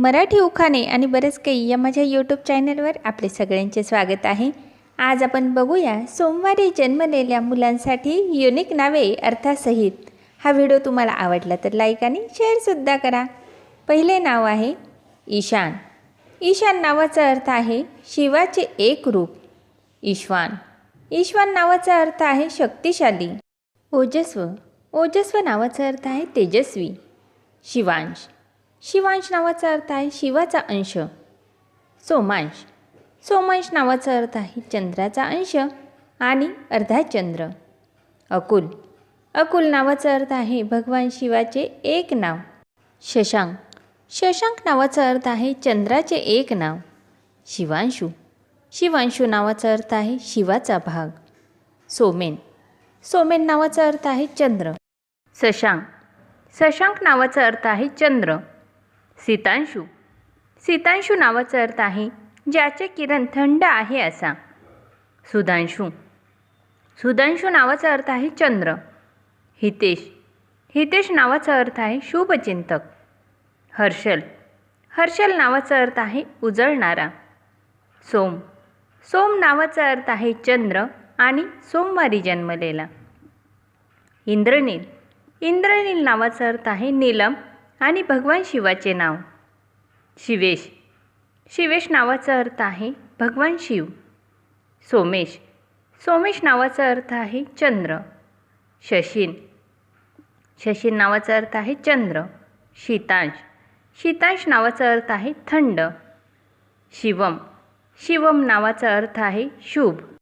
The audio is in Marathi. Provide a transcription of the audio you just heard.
मराठी उखाणे आणि बरेच काही या माझ्या यूट्यूब चॅनलवर आपले सगळ्यांचे स्वागत आहे. आज आपण बघूया सोमवारी जन्मलेल्या मुलांसाठी युनिक नावे अर्थासहित. हा व्हिडिओ तुम्हाला आवडला तर लाईक आणि शेअरसुद्धा करा. पहिले नाव आहे ईशान. ईशान नावाचा अर्थ आहे शिवाचे एक रूप ईश्वान. ईश्वान नावाचा अर्थ आहे शक्तिशाली ओजस्व. ओजस्व नावाचा अर्थ आहे तेजस्वी शिवांश. शिवांश नावाचा अर्थ आहे शिवाचा अंश. सोमांश. सोमांश नावाचा अर्थ आहे चंद्राचा अंश आणि अर्धा चंद्र. अकुल. अकुल नावाचा अर्थ आहे भगवान शिवाचे एक नाव. शशांक. शशांक नावाचा अर्थ आहे चंद्राचे एक नाव. शिवांशू. शिवांशू नावाचा अर्थ आहे शिवाचा भाग. सोमेन. सोमेन नावाचा अर्थ आहे चंद्र. शशांक. शशांक नावाचा अर्थ आहे चंद्र. सीतांशू. सीतांशू नावाचा अर्थ आहे ज्याचे किरण थंड आहे असा. सुधांशू. सुधांशू नावाचा अर्थ आहे चंद्र. हितेश. हितेश नावाचा अर्थ आहे शुभचिंतक. हर्षल. हर्षल नावाचा अर्थ आहे उजळणारा. सोम. सोम नावाचा अर्थ आहे चंद्र आणि सोमवारी जन्मलेला. इंद्रनील. इंद्रनील नावाचा अर्थ आहे नीलम. आणि भगवान शिवाचे नाव. शिवेश. शिवेश नावाचा अर्थ आहे भगवान शिव. सोमेश. सोमेश नावाचा अर्थ आहे चंद्र. शशीन. शशीन नावाचा अर्थ आहे चंद्र. शीतांश. शीतांश नावाचा अर्थ आहे थंड. शिवम. शिवम नावाचा अर्थ आहे शुभ.